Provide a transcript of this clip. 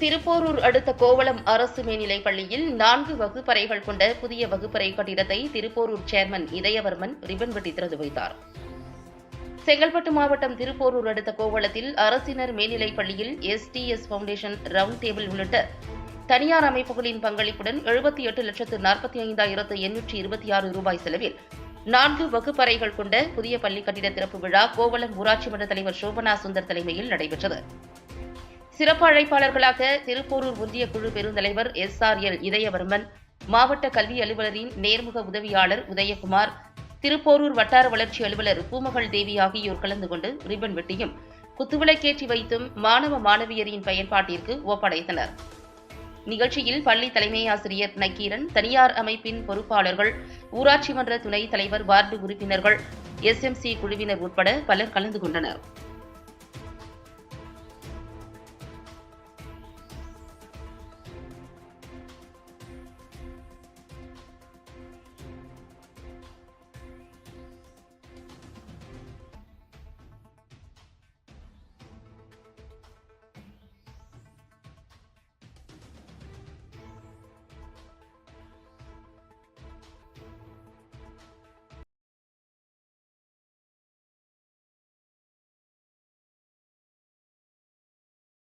திருப்போரூர் அடுத்த கோவளம் அரசு மேல்நிலைப் பள்ளியில் நான்கு வகுப்பறைகள் கொண்ட புதிய வகுப்பறை கட்டிடத்தை திருப்போரூர் சேர்மன் இதயவர்மன் ரிபன் வெட்டி திறந்து வைத்தார். செங்கல்பட்டு மாவட்டம் திருப்போரூர் அடுத்த கோவளத்தில் அரசினர் மேல்நிலைப் பள்ளியில் எஸ்டிஎஸ் ஃபவுண்டேஷன் ரவுண்ட் டேபிள் உள்ளிட்ட தனியார் அமைப்புகளின் பங்களிப்புடன் எழுபத்தி எட்டு லட்சத்து நாற்பத்தி ஐந்தாயிரத்து எண்ணூற்றி இருபத்தி ஆறு ரூபாய் செலவில் நான்கு வகுப்பறைகள் கொண்ட புதிய பள்ளி கட்டிட திறப்பு விழா கோவளம் ஊராட்சி மன்ற தலைவர் சோபனா சுந்தர் தலைமையில் நடைபெற்றது. சிறப்பு அழைப்பாளர்களாக திருப்போரூர் ஒன்றிய குழு பெருந்தலைவர் எஸ் ஆர் எல் இதயவர்மன் மாவட்ட கல்வி அலுவலரின் நேர்முக உதவியாளர் உதயகுமார் திருப்போரூர் வட்டார வளர்ச்சி அலுவலர் பூமகள் தேவி ஆகியோர் கலந்து கொண்டு ரிப்பன் வெட்டியும் குத்துவிளக்கேற்றி வைத்தும் மாணவ மாணவியரின் பயன்பாட்டிற்கு ஒப்படைத்தனர். நிகழ்ச்சியில் பள்ளி தலைமை ஆசிரியர் நக்கீரன் தனியார் அமைப்பின் பொறுப்பாளர்கள் ஊராட்சி மன்ற துணைத் தலைவர் வார்டு உறுப்பினர்கள் எஸ்எம்சி குழுவினர் உட்பட பலர் கலந்து கொண்டனர்.